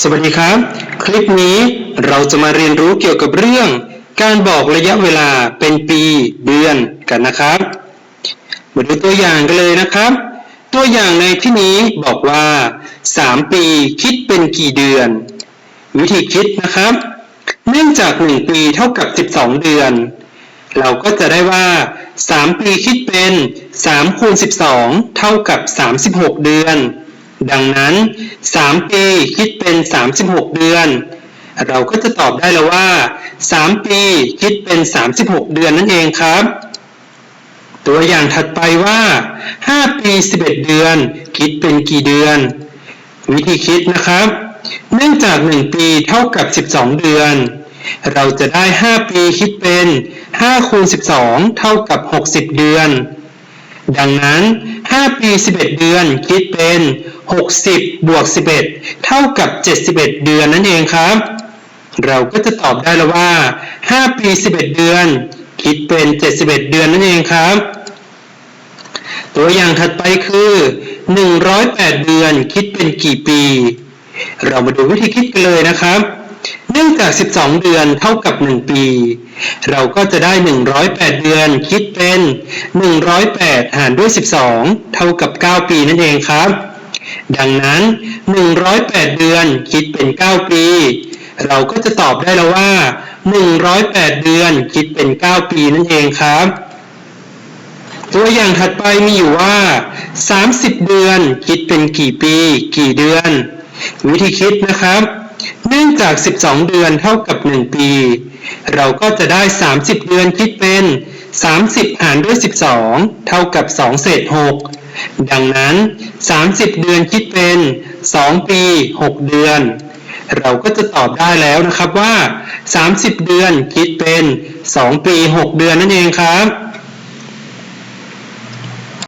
สวัสดีครับ คลิปนี้เราจะมาเรียนรู้เกี่ยวกับเรื่อง การบอกระยะเวลาเป็นปีเดือนกันนะครับ มาดูตัวอย่างกันเลยนะครับ ตัวอย่างในที่นี้บอกว่า 3 ปีคิดเป็นกี่เดือน วิธีคิดนะครับ เนื่องจาก 1 ปีเท่ากับ 12 เดือน เราก็จะได้ว่า 3 ปีคิดเป็น3คูณ12 เท่ากับ 36 เดือน ดังนั้น 3 ปีคิดเป็น 36 เดือน เราก็จะตอบได้แล้วว่า 3 ปีคิดเป็น 36 เดือนนั่นเองครับ ตัวอย่างถัดไปว่า 5 ปี 11 เดือน คิดเป็นกี่เดือน วิธีคิดนะครับ เนื่องจาก 1 ปีเท่ากับ 12 เดือน เราจะได้ 5 ปีคิดเป็น5คูณ12 เท่ากับ 60 เดือน ดังนั้น 5 ปี 11 เดือนคิดเป็น 60 บวก 11 เท่ากับ 71 เดือนนั่นเองครับ เราก็จะตอบได้แล้วว่า 5 ปี 11 เดือน คิดเป็น 71 เดือนนั่นเองครับ ตัวอย่างถัดไปคือ 108 เดือนคิดเป็นกี่ปี เรามาดูวิธีคิดกันเลยนะครับ องจาก12 เดือนเท่ากับ 1 ปี เราก็จะได้ 108 เดือน คิดเป็น 108 หารด้วย 12 เท่ากับ 9 ปีนั่นเองครับ ดังนั้น 108 เดือนคิดเป็น 9 ปี เราก็จะตอบได้แล้วว่า 108 เดือนคิดเป็น 9 ปีนั่นเองครับตัวอย่างถัดไปมีอยู่ว่า 30 เดือนคิดเป็นกี่ปี กี่เดือน วิธีคิดนะครับ เนื่องจาก 12 เดือนเท่ากับ 1 ปี เราก็จะได้ 30 เดือนคิดเป็น 30 หารด้วย 12 เท่ากับ 2 เศษ 6 ดังนั้น 30 เดือนคิดเป็น 2 ปี 6 เดือน เราก็จะตอบได้แล้วนะครับว่า 30 เดือนคิดเป็น 2 ปี 6 เดือนนั่นเองครับ